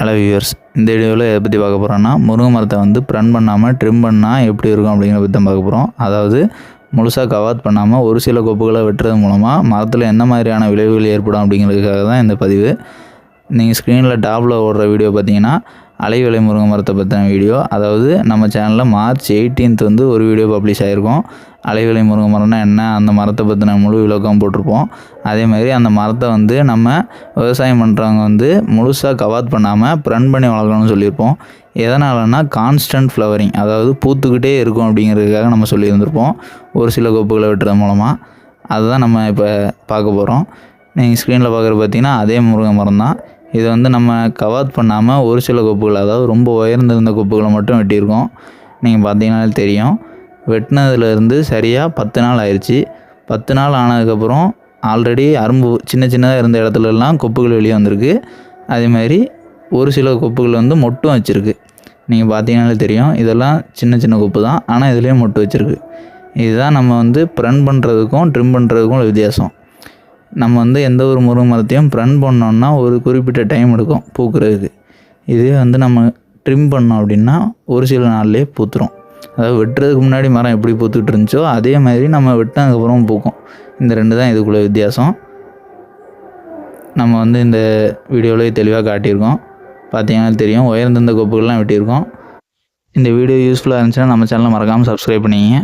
Hello viewers இந்த வீடியோவில் எதை பற்றி பார்க்க போகிறோன்னா முருங்கை மரத்தை வந்து ப்ரன் பண்ணாமல் ட்ரிம் பண்ணால் எப்படி இருக்கும் அப்படிங்கிற பற்றி தான் பார்க்க போகிறோம் அதாவது முழுசாக கவாத் பண்ணாமல் ஒரு சில கொப்புகளை வெட்டுறது மூலமாக மரத்தில் எந்த மாதிரியான விளைவுகள் ஏற்படும் அப்படிங்கிறதுக்காக தான் இந்த பதிவு. நீங்கள் ஸ்க்ரீனில் டாப்பில் ஓடுற வீடியோ பார்த்தீங்கன்னா அலைவிலை முருங்கை மரத்தை பற்றின வீடியோ அதாவது நம்ம சேனலில் மார்ச் 18th வந்து ஒரு வீடியோ பப்ளிஷ் ஆகிருக்கும் அலைவிலை முருங்கை மரம்னா என்ன அந்த மரத்தை பற்றின முழு விளக்கம் போட்டிருப்போம். அதே மாதிரி அந்த மரத்தை வந்து நம்ம விவசாயம் பண்ணுறவங்க வந்து முழுசாக கவாத் பண்ணாமல் ப்ரன் பண்ணி வளர்க்கணும்னு சொல்லியிருப்போம். எதனாலன்னா கான்ஸ்டன்ட் ஃப்ளவரிங் அதாவது பூத்துக்கிட்டே இருக்கும் அப்படிங்கிறதுக்காக நம்ம சொல்லியிருந்திருப்போம். ஒரு சில கொப்புகளை வெட்டுறது மூலமாக அதுதான் நம்ம இப்போ பார்க்க போகிறோம் நீங்கள் ஸ்க்ரீனில் பார்க்குற பார்த்தீங்கன்னா அதே முருங்கை மரம் தான் இதை வந்து நம்ம கவாத் பண்ணாமல் ஒரு சில கொப்புகள் அதாவது ரொம்ப உயர்ந்திருந்த கொப்புகளை மட்டும் வெட்டியிருக்கோம். நீங்கள் பார்த்தீங்கனாலே தெரியும். வெட்டினதுலேருந்து சரியாக பத்து நாள் ஆயிடுச்சு பத்து நாள் ஆனதுக்கப்புறம் ஆல்ரெடி அரும்பு சின்ன சின்னதாக இருந்த இடத்துலலாம் கொப்புகள் வெளியே வந்திருக்கு. அதே மாதிரி ஒரு சில கொப்புகள் வந்து மொட்டும் வச்சுருக்கு. நீங்கள் பார்த்தீங்கனாலே தெரியும். இதெல்லாம் சின்ன சின்ன கொப்பு தான். ஆனால் இதுலேயும் மொட்டு வச்சுருக்கு. இதுதான் நம்ம வந்து ப்ரன் பண்ணுறதுக்கும் ட்ரிம் பண்ணுறதுக்கும் உள்ள வித்தியாசம். நம்ம வந்து எந்த ஒரு முருங்கை மரத்தையும் ப்ரன் பண்ணோம்னா ஒரு குறிப்பிட்ட டைம் எடுக்கும் பூக்கிறதுக்கு. இதே வந்து நம்ம ட்ரிம் பண்ணோம் அப்படின்னா ஒரு சில நாள்லேயே பூத்துரும். அதாவது வெட்டுறதுக்கு முன்னாடி மரம் எப்படி பூத்துக்கிட்டு இருந்துச்சோ அதே மாதிரி நம்ம வெட்டினதுக்கப்புறம் பூக்கும். இந்த ரெண்டு தான் இதுக்குள்ள வித்தியாசம். நம்ம வந்து இந்த வீடியோவிலே தெளிவாக காட்டியிருக்கோம். பார்த்தீங்கன்னா தெரியும். உயர்ந்திருந்த கொப்புகள்லாம் வெட்டியிருக்கோம். இந்த வீடியோ யூஸ்ஃபுல்லாக இருந்துச்சுன்னா நம்ம சேனலை மறக்காமல் சப்ஸ்கிரைப் பண்ணிங்க